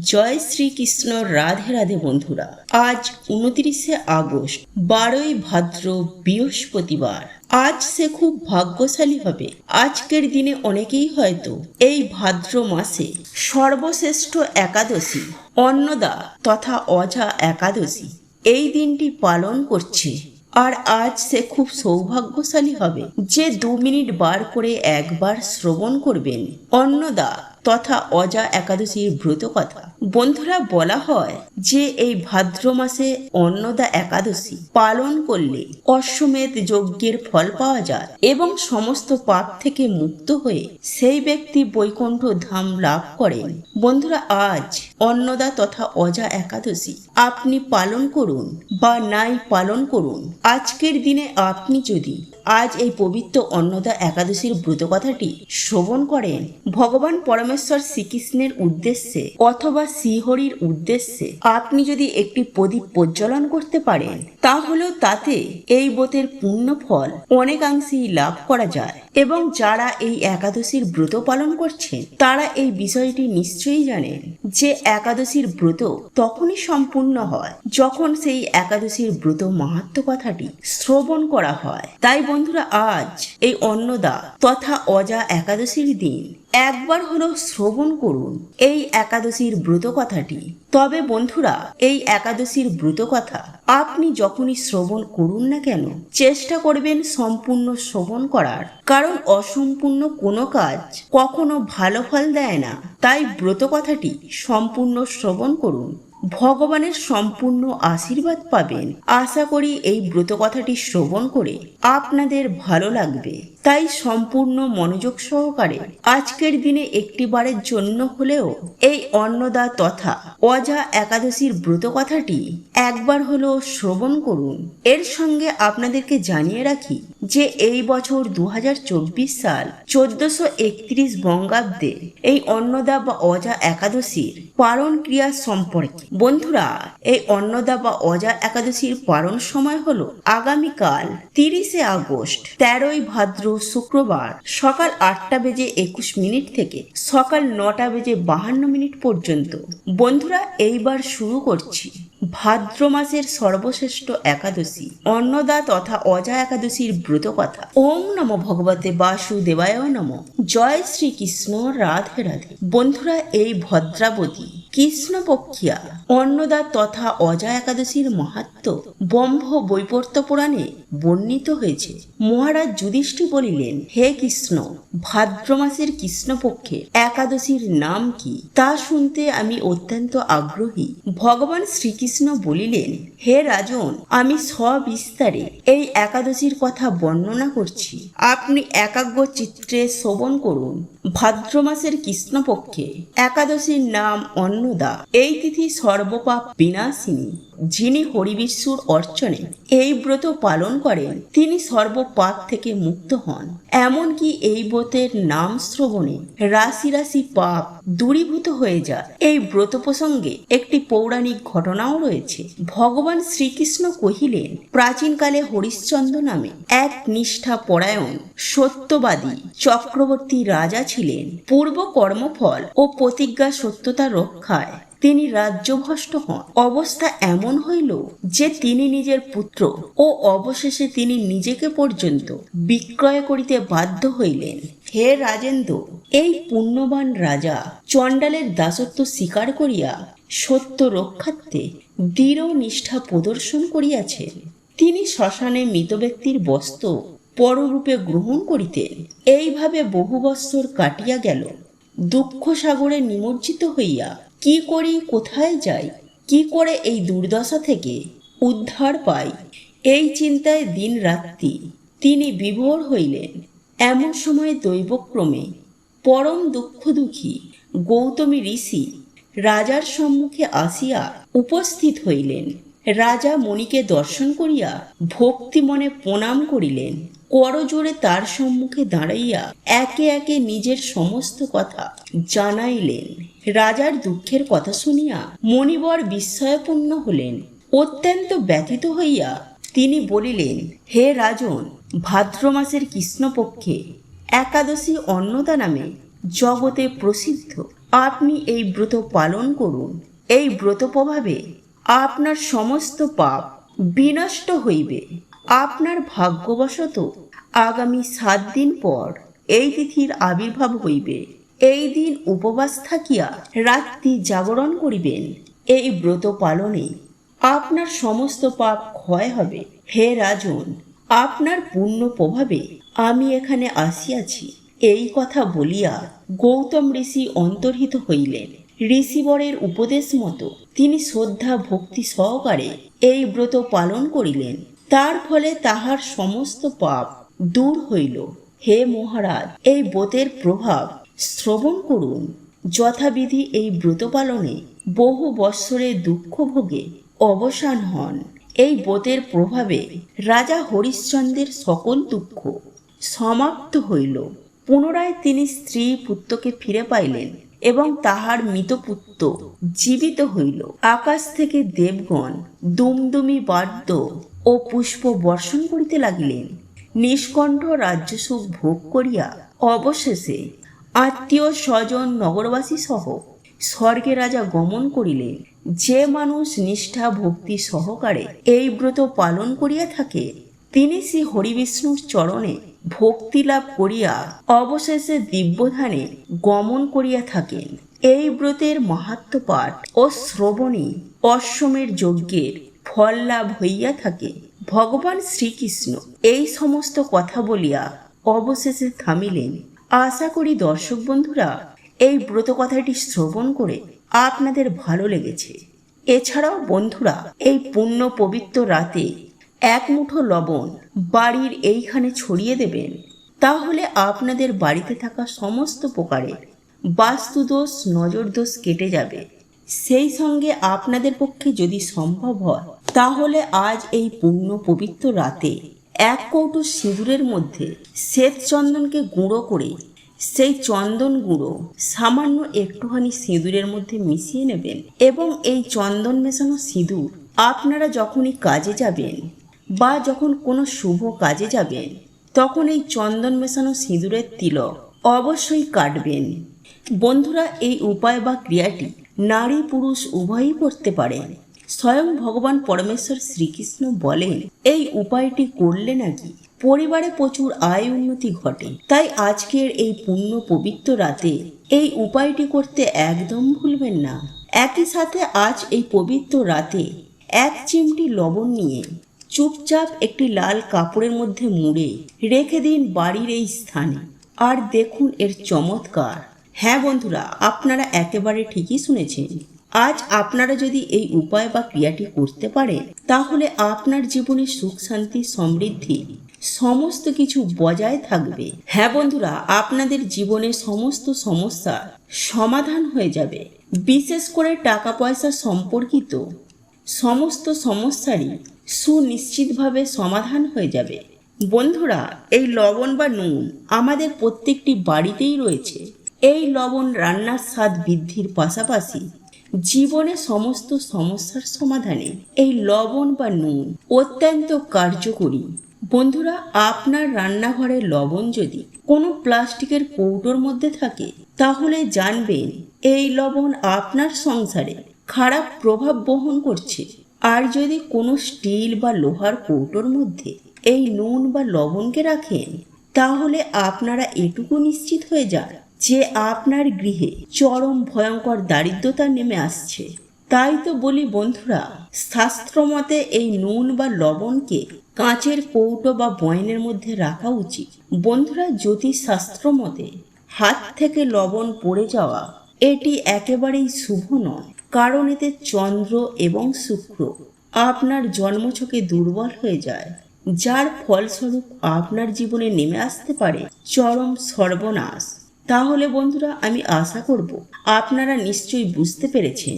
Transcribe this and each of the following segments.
জয় শ্রীকৃষ্ণ, রাধে রাধে বন্ধুরা। আজ উনত্রিশে আগস্ট, বারোই ভাদ্র, বৃহস্পতিবার। আজ সে খুব ভাগ্যশালী হবে। আজকের দিনে অনেকেই হয়তো এই ভাদ্র মাসে সর্বশ্রেষ্ঠ একাদশী, অন্নদা তথা অজা একাদশী এই দিনটি পালন করছে। আর আজ সে খুব সৌভাগ্যশালী হবে যে দু মিনিট বার করে একবার শ্রবণ করবেন। অন্নদা তথা অজা একাদশীর ব্রত কথা। বন্ধুরা, বলা হয় যে এই ভাদ্র মাসে অন্নদা একাদশী পালন করলে অশ্বমেধ যজ্ঞের ফল পাওয়া যায় এবং সমস্ত পাপ থেকে মুক্ত হয়ে সেই ব্যক্তি বৈকুণ্ঠ ধাম লাভ করেন। বন্ধুরা, আজ অন্নদা তথা অজা একাদশী আপনি পালন করুন বা নাই পালন করুন। আজকের দিনে আপনি যদি আজ এই পবিত্র অন্নদা একাদশীর ব্রত কথাটি শ্রবণ করেন। ভগবান পরমেশ্বর শ্রীকৃষ্ণের উদ্দেশ্যে অথবা শ্রীহরির উদ্দেশ্যে আপনি যদি একটি প্রদীপ প্রজ্বলন করতে পারেন, তাহলেও তাতে এই ব্রতের পূর্ণ ফল অনেকাংশেই লাভ করা যায় এবং যারা এই একাদশীর ব্রত পালন করছেন, তারা এই বিষয়টি নিশ্চয়ই জানেন যে একাদশীর ব্রত তখনই সম্পূর্ণ হয় যখন সেই একাদশীর ব্রত মাহাত্ম কথাটি শ্রবণ করা হয়। তাই বন্ধুরা, আজ এই অন্নদা তথা অজা একাদশীর দিন। একবার হলো শ্রবণ করুন এই একাদশীর ব্রত কথাটি। তবে বন্ধুরা, এই একাদশীর ব্রত কথা আপনি যখনই শ্রবণ করুন না কেন, চেষ্টা করবেন সম্পূর্ণ শ্রবণ করার। কারণ অসম্পূর্ণ কোনো কাজ কখনো ভালো ফল দেয় না। তাই ব্রত কথাটি সম্পূর্ণ শ্রবণ করুন। ভগবানের সম্পূর্ণ আশীর্বাদ পাবেন। আশা করি এই ব্রত কথাটি শ্রবণ করে আপনাদের ভালো লাগবে। তাই সম্পূর্ণ মনোযোগ সহকারে আজকের দিনে একটি বারের জন্য হলেও এই অন্নদা তথা অজা একাদশীর ব্রত কথাটি একবার হলো শ্রবণ করুন। এর সঙ্গে আপনাদেরকে জানিয়ে রাখি যে এই বছর দু হাজার চব্বিশ সাল চোদ্দশো একত্রিশ বঙ্গাব্দে এই অন্নদা বা অজা একাদশীর পালন ক্রিয়া সম্পর্কে। বন্ধুরা, এই অন্নদা বা অজা একাদশীর পালন সময় হলো আগামীকাল তিরিশে আগস্ট, তেরোই ভাদ্র শুক্রবার সকাল আটটা বেজে একুশ মিনিট থেকে সকাল নটা বেজে বাহান্ন মিনিট পর্যন্ত। বন্ধুরা, এইবার শুরু করছি। ভাদ্র মাসের সর্বশ্রেষ্ঠ একাদশী, অন্নদা তথা অজা একাদশীর ব্রত কথা। ওম নম ভগবতে বাসুদেবায় নম। জয় শ্রীকৃষ্ণ রাধে রাধে। বন্ধুরা, এই ভদ্রাবতী কৃষ্ণপক্ষিয়া অন্নদা তথা অজা একাদশীর মাহাত্ম ব্রহ্ম বৈপর্ত পুরাণে বর্ণিত হয়েছে। মহারাজ যুধিষ্ঠি বলিলেন, হে কৃষ্ণ, ভাদ্র মাসের কৃষ্ণপক্ষে একাদশীর নাম কি? তা শুনতে আমি অত্যন্ত আগ্রহী। ভগবান শ্রীকৃষ্ণ বলিলেন, হে রাজন, আমি সবিস্তারে এই একাদশীর কথা বর্ণনা করছি। আপনি একাগ্র চিত্রে শ্রবণ করুন। ভাদ্র মাসের কৃষ্ণপক্ষে একাদশীর নাম অন্নদা এই তিথি সর্বপাপ বিনাশিনী যিনি হরিবিশ্বর অর্চনে এই ব্রত পালন করেন, তিনি সর্বপাপ থেকে মুক্ত হন। এমনকি এই ব্রতের নাম শ্রবণে রাশি রাশি পাপ দূরীভূত হয়ে যায়। এই ব্রত প্রসঙ্গে একটি পৌরাণিক ঘটনাও রয়েছে। ভগবান শ্রীকৃষ্ণ কহিলেন, প্রাচীনকালে হরিশ্চন্দ্র নামে এক নিষ্ঠা পরায়ণ সত্যবাদী, চক্রবর্তী রাজা ছিলেন। পূর্ব কর্মফল ও প্রতিজ্ঞা সত্যতা রক্ষায় তিনি রাজ্যভ্রষ্ট হন। অবস্থা এমন হইল যে তিনি নিজের পুত্র ও অবশেষে তিনি নিজেকে পর্যন্ত বিক্রয় করিতে বাধ্য হইলেন। হে রাজেন্দ্র এই পুণ্যবান রাজা চণ্ডালের দাসত্ব স্বীকার করিয়া সত্য রক্ষার্থে দৃঢ় নিষ্ঠা প্রদর্শন করিয়াছেন। তিনি শ্মশানে মৃত ব্যক্তির বস্ত্র পররূপে গ্রহণ করিতেন। এইভাবে বহু বৎসর কাটিয়া গেল। দুঃখ সাগরে নিমজ্জিত হইয়া কি করি, কোথায় যাই, কি করে এই দুর্দশা থেকে উদ্ধার পাই? এই চিন্তায় দিন রাত্রি তিনি বিভোর হইলেন। এমন সময় দৈবক্রমে পরম দুঃখ দুঃখী গৌতমী ঋষি রাজার সম্মুখে আসিয়া উপস্থিত হইলেন। রাজা মণিকে দর্শন করিয়া ভক্তি মনে প্রণাম করিলেন। করজোড়ে তার সম্মুখে দাঁড়াইয়া একে একে নিজের সমস্ত কথা জানাইলেন। রাজার দুঃখের কথা শুনিয়া মণিবর বিস্ময়পূর্ণ হলেন। অত্যন্ত ব্যথিত হইয়া তিনি বলিলেন, হে রাজন, ভাদ্র মাসের কৃষ্ণপক্ষে একাদশী অন্নদা নামে জগতে প্রসিদ্ধ। আপনি এই ব্রত পালন করুন। এই ব্রত প্রভাবে আপনার সমস্ত পাপ বিনষ্ট হইবে। আপনার ভাগ্যবশত আগামী সাত দিন পর এই তিথির আবির্ভাব হইবে। এই দিন উপবাস থাকিয়া রাত্রি জাগরণ করিবেন। এই ব্রত পালনে আপনার সমস্ত পাপ ক্ষয় হবে। হে রাজন, আপনার পূর্ণ প্রভাবে আমি এখানে আসিয়াছি। এই কথা বলিয়া গৌতম ঋষি অন্তর্হিত হইলেন। ঋষিবরের উপদেশ মতো তিনি শ্রদ্ধা, ভক্তি সহকারে এই ব্রত পালন করিলেন। তার ফলে তাহার সমস্ত পাপ দূর হইল। হে মহারাজ, এই ব্রতের প্রভাব শ্রবণ করুন। যথাবিধি এই ব্রত পালনে বহু বৎসরের দুঃখ ভোগে অবসান হন। এই ব্রতের প্রভাবে রাজা হরিশ্চন্দ্রের সকল দুঃখ সমাপ্ত হইল। পুনরায় তিনি স্ত্রী পুত্রকে ফিরে পাইলেন এবং তাহার মৃত পুত্র জীবিত হইল। আকাশ থেকে দেবগণ দুমদুমি বাদ্য ও পুষ্প বর্ষণ করিতে লাগিলেন। নিষ্কণ্ঠ রাজ্যসুখ ভোগ করিয়া অবশেষে আত্মীয় স্বজন নগরবাসী সহ স্বর্গে রাজা গমন করিলেন যে মানুষ নিষ্ঠা ভক্তি সহকারে এই ব্রত পালন করিয়া থাকে, তিনি শ্রী হরিবিষ্ণুর চরণে ভক্তি লাভ করিয়া অবশেষে দিব্যধানে গমন করিয়া থাকেন। এই ব্রতের মাহাত্ম পাঠ ও শ্রবণে অশ্বমের যজ্ঞের ফল লাভ হইয়া থাকে। ভগবান শ্রীকৃষ্ণ এই সমস্ত কথা বলিয়া অবশেষে থামিলেন। আশা করি দর্শক বন্ধুরা, এই ব্রত কথাটি শ্রবণ করে আপনাদের ভালো লেগেছে। এছাড়াও বন্ধুরা, এই পুণ্য পবিত্র রাতে এক মুঠো লবণ বাড়ির এইখানে ছড়িয়ে দেবেন। তাহলে আপনাদের বাড়িতে থাকা সমস্ত প্রকারের বাস্তুদোষ, নজরদোষ কেটে যাবে। সেই সঙ্গে আপনাদের পক্ষে যদি সম্ভব হয়, তাহলে আজ এই পূর্ণ পবিত্র রাতে এক কৌটো সিঁদুরের মধ্যে শ্বেত চন্দনকে গুঁড়ো করে সেই চন্দন গুঁড়ো সামান্য একটুখানি সিঁদুরের মধ্যে মিশিয়ে নেবেন এবং এই চন্দন মেশানো সিঁদুর আপনারা যখনই কাজে যাবেন বা যখন কোনো শুভ কাজে যাবেন, তখন এই চন্দন মেশানো সিঁদুরের তিলক অবশ্যই কাটবেন। বন্ধুরা, এই উপায় বা ক্রিয়াটি নারী পুরুষ উভয়ই করতে পারেন। স্বয়ং ভগবান পরমেশ্বর শ্রীকৃষ্ণ বলেন, এই উপায়টি করলে নাকি পরিবারে প্রচুর আয় উন্নতি ঘটে। তাই আজকের এই পুণ্য পবিত্র রাতে এই উপায়টি করতে একদম ভুলবেন না। একই সাথে আজ এই পবিত্র রাতে এক চিমটি লবণ নিয়ে চুপচাপ একটি লাল কাপড়ের মধ্যে মুড়ে রেখে দিন বাড়ির এই স্থানে। আর দেখুন এর চমৎকার। হ্যাঁ বন্ধুরা, আপনারা একেবারে ঠিকই শুনেছেন। আজ আপনারা যদি এই উপায় বা ক্রিয়াটি করতে পারেন তাহলে আপনার জীবনে সুখ, শান্তি, সমৃদ্ধি সমস্ত কিছু বজায় থাকবে। হ্যাঁ বন্ধুরা, আপনাদের জীবনে সমস্ত সমস্যার সমাধান হয়ে যাবে। বিশেষ করে টাকা পয়সা সম্পর্কিত সমস্ত সমস্যারই সুনিশ্চিতভাবে সমাধান হয়ে যাবে। বন্ধুরা, এই লবণ বা নুন আমাদের প্রত্যেকটি বাড়িতেই রয়েছে। এই লবণ রান্নার স্বাদ বৃদ্ধির পাশাপাশি জীবনে সমস্ত সমস্যার সমাধানে এই লবণ বা নুন অত্যন্ত কার্যকরী। বন্ধুরা, আপনার রান্নাঘরে লবণ যদি কোনো প্লাস্টিকের কৌটোর মধ্যে থাকে, তাহলে জানবেন এই লবণ আপনার সংসারে খারাপ প্রভাব বহন করছে। আর যদি কোনো স্টিল বা লোহার কৌটোর মধ্যে এই নুন বা লবণকে রাখেন, তাহলে আপনারা এটুকু নিশ্চিত হয়ে যান যে আপনার গৃহে চরম ভয়ঙ্কর দারিদ্রতা নেমে আসছে। তাই তো বলি বন্ধুরা, শাস্ত্রমতে এই নুন বা লবণকে কাঁচের কৌটো বা বয়নের মধ্যে রাখা উচিত। বন্ধুরা জ্যোতিষ শাস্ত্র মতে হাত থেকে লবণ পড়ে যাওয়া এটি একেবারেই শুভ নয়, কারণ এতে চন্দ্র এবং শুক্র আপনার জন্মছকে দুর্বল হয়ে যায়, যার ফলস্বরূপ আপনার জীবনে নেমে আসতে পারে চরম সর্বনাশ। তাহলে বন্ধুরা আমি আশা করব আপনারা নিশ্চয়ই বুঝতে পেরেছেন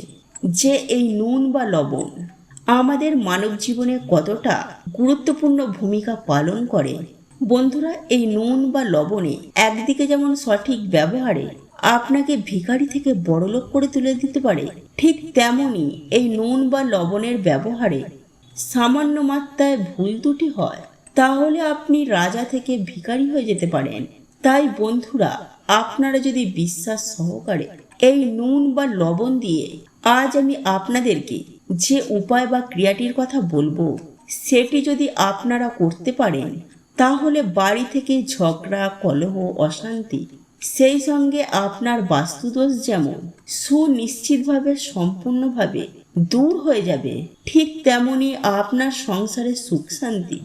যে এই নুন বা লবণ আমাদের মানব জীবনে কতটা গুরুত্বপূর্ণ ভূমিকা পালন করে। বন্ধুরা, এই নুন বা লবণে একদিকে যেমন সঠিক ব্যবহারে আপনাকে ভিখারি থেকে বড়লোক করে তুলে দিতে পারে, ঠিক তেমনই এই নুন বা লবণের ব্যবহারে সামান্য মাত্রায় ভুল দুটি হয়, তাহলে আপনি রাজা থেকে ভিখারি হয়ে যেতে পারেন। তাই বন্ধুরা আপনারা যদি বিশ্বাস সহকারে এই নুন বা লবণ দিয়ে আজ আমি আপনাদেরকে যে উপায় বা ক্রিয়াটির কথা বলব, সেটি যদি আপনারা করতে পারেন, তাহলে বাড়ি থেকে ঝগড়া, কলহ, অশান্তি, সেই সঙ্গে আপনার বাস্তুদোষ যেমন সুনিশ্চিতভাবে সম্পূর্ণভাবে দূর হয়ে যাবে, ঠিক তেমনি আপনার সংসারে সুখ শান্তি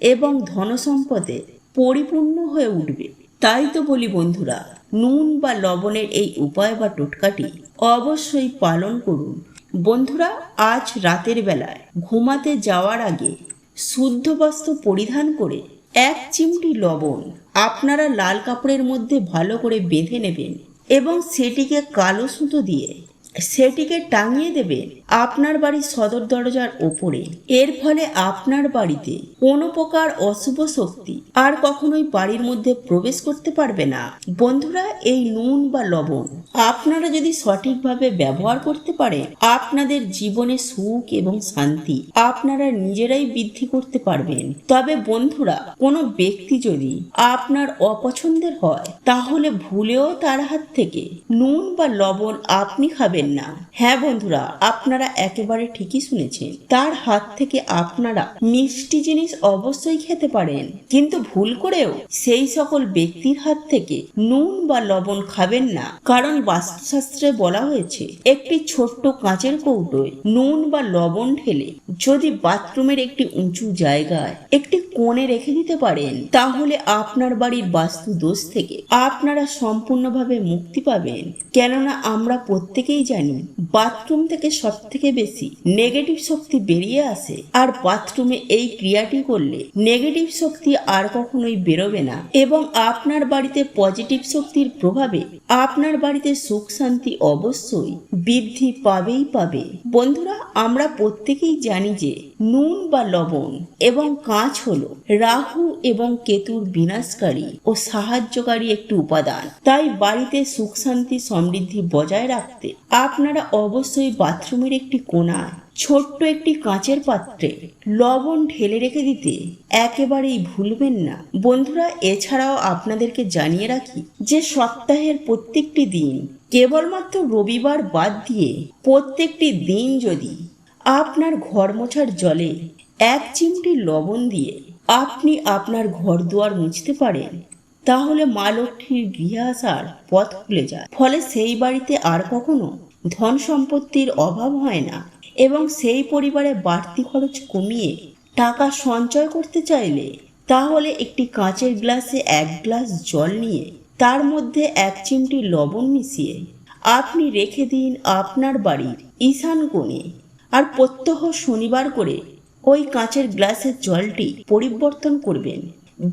এবং ধনসম্পদে পরিপূর্ণ হয়ে উঠবে। তাই তো বলি বন্ধুরা, নুন বা লবণের এই উপায় বা টোটকাটি অবশ্যই পালন করুন। বন্ধুরা, আজ রাতের বেলায় ঘুমাতে যাওয়ার আগে শুদ্ধ বস্ত্র পরিধান করে এক চিমটি লবণ আপনারা লাল কাপড়ের মধ্যে ভালো করে বেঁধে নেবেন এবং সেটিকে কালো সুতো দিয়ে সেটিকে টাঙিয়ে দেবে আপনার বাড়ির সদর দরজার ওপরে। এর ফলে আপনার বাড়িতে কোনো প্রকার অশুভ শক্তি আর কখনোই বাড়ির মধ্যে প্রবেশ করতে পারবে না। বন্ধুরা, এই নুন বা লবণ আপনারা যদি সঠিকভাবে ব্যবহার করতে পারেন আপনাদের জীবনে সুখ এবং শান্তি আপনারা নিজেরাই বৃদ্ধি করতে পারবেন। তবে বন্ধুরা, কোনো ব্যক্তি যদি আপনার অপছন্দের হয়, তাহলে ভুলেও তার হাত থেকে নুন বা লবণ আপনি খাবেন। না। হ্যাঁ বন্ধুরা, আপনারা একেবারে ঠিকই শুনেছেন। তার হাত থেকে আপনারা মিষ্টি জিনিস অবশ্যই খেতে পারেন। কিন্তু ভুল করেও সেই সকল ব্যক্তির হাত থেকে নুন বা লবণ খাবেন না। কারণ বাস্তুশাস্ত্রে বলা হয়েছে, একটি ছোট্ট কাঁচের কৌটোয় নুন বা লবণ ঢেলে যদি বাথরুমের একটি উঁচু জায়গায় একটি কোণে রেখে দিতে পারেন, তাহলে আপনার বাড়ির বাস্তু দোষ থেকে আপনারা সম্পূর্ণভাবে মুক্তি পাবেন। কেননা আমরা প্রত্যেকেই জানি, বাথরুম থেকে সব থেকে বেশি নেগেটিভ শক্তি বেরিয়ে আসে। আর বাথরুমে এই ক্রিয়াটি করলে নেগেটিভ শক্তি আর কখনোই বেরোবে না। এবং আপনার বাড়িতে পজিটিভ শক্তির প্রভাবে আপনার বাড়িতে সুখ শান্তি অবশ্যই বৃদ্ধি পাবেই পাবে। বন্ধুরা, আমরা প্রত্যেকেই জানি যে নুন বা লবণ এবং কাঁচ হলো রাহু এবং কেতুর বিনাশকারী ও সাহায্যকারী একটি উপাদান। তাই বাড়িতে সুখ শান্তি সমৃদ্ধি বজায় রাখতে আপনারা অবশ্যই বাথরুমের একটি কোণায় ছোট্ট একটি কাঁচের পাত্রে লবণ ঢেলে রেখে দিতে একেবারেই ভুলবেন না। বন্ধুরা, এছাড়াও আপনাদেরকে জানিয়ে রাখি যে সপ্তাহের প্রত্যেকটি দিন কেবলমাত্র রবিবার বাদ দিয়ে প্রত্যেকটি দিন যদি আপনার ঘর মোছার জলে এক চিমটি লবণ দিয়ে আপনি আপনার ঘর দুয়ার মুছতে পারেন, তাহলে মা লক্ষ্মীর গৃহে আসার পথ খুলে যায়। ফলে সেই বাড়িতে আর কখনো ধন সম্পত্তির অভাব হয় না এবং সেই পরিবারে বাড়তি খরচ কমিয়ে টাকা সঞ্চয় করতে চাইলে তাহলে একটি কাঁচের গ্লাসে এক গ্লাস জল নিয়ে তার মধ্যে এক চিমটি লবণ মিশিয়ে আপনি রেখে দিন আপনার বাড়ির ঈশান কোণে। আর প্রত্যহ শনিবার করে ওই কাঁচের গ্লাসের জলটি পরিবর্তন করবেন।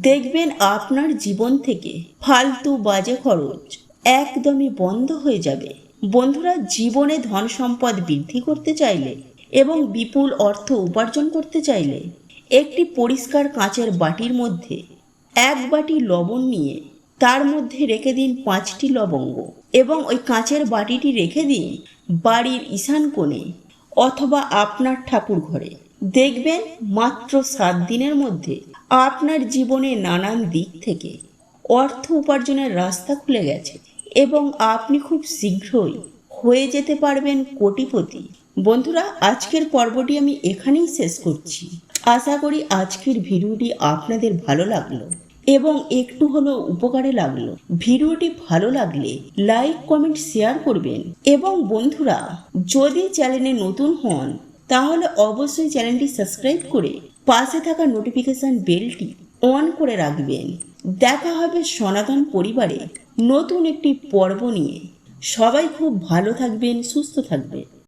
দেখবেন আপনার জীবন থেকে ফালতু বাজে খরচ একদমই বন্ধ হয়ে যাবে। বন্ধুরা, জীবনে ধন সম্পদ বৃদ্ধি করতে চাইলে এবং বিপুল অর্থ উপার্জন করতে চাইলে একটি পরিষ্কার কাঁচের বাটির মধ্যে এক বাটি লবণ নিয়ে তার মধ্যে রেখে দিন পাঁচটি লবঙ্গ এবং ওই কাঁচের বাটিটি রেখে দিন বাড়ির ঈশান কোণে অথবা আপনার ঠাকুর ঘরে দেখবেন মাত্র সাত দিনের মধ্যে আপনার জীবনে নানান দিক থেকে অর্থ উপার্জনের রাস্তা খুলে গেছে এবং আপনি খুব শীঘ্রই হয়ে যেতে পারবেন কোটিপতি। বন্ধুরা, আজকের পর্বটি আমি এখানেই শেষ করছি। আশা করি আজকের ভিডিওটি আপনাদের ভালো লাগল এবং একটু হলেও উপকারে লাগল। ভিডিওটি ভালো লাগলে লাইক, কমেন্ট, শেয়ার করবেন। এবং বন্ধুরা, যদি চ্যানেলে নতুন হন তাহলে অবশ্যই চ্যানেলটি সাবস্ক্রাইব করে পাশে থাকা নোটিফিকেশন বেলটি অন করে রাখবেন। দেখা হবে সনাতন পরিবারে নতুন একটি পর্ব নিয়ে। সবাই খুব ভালো থাকবেন, সুস্থ থাকবেন।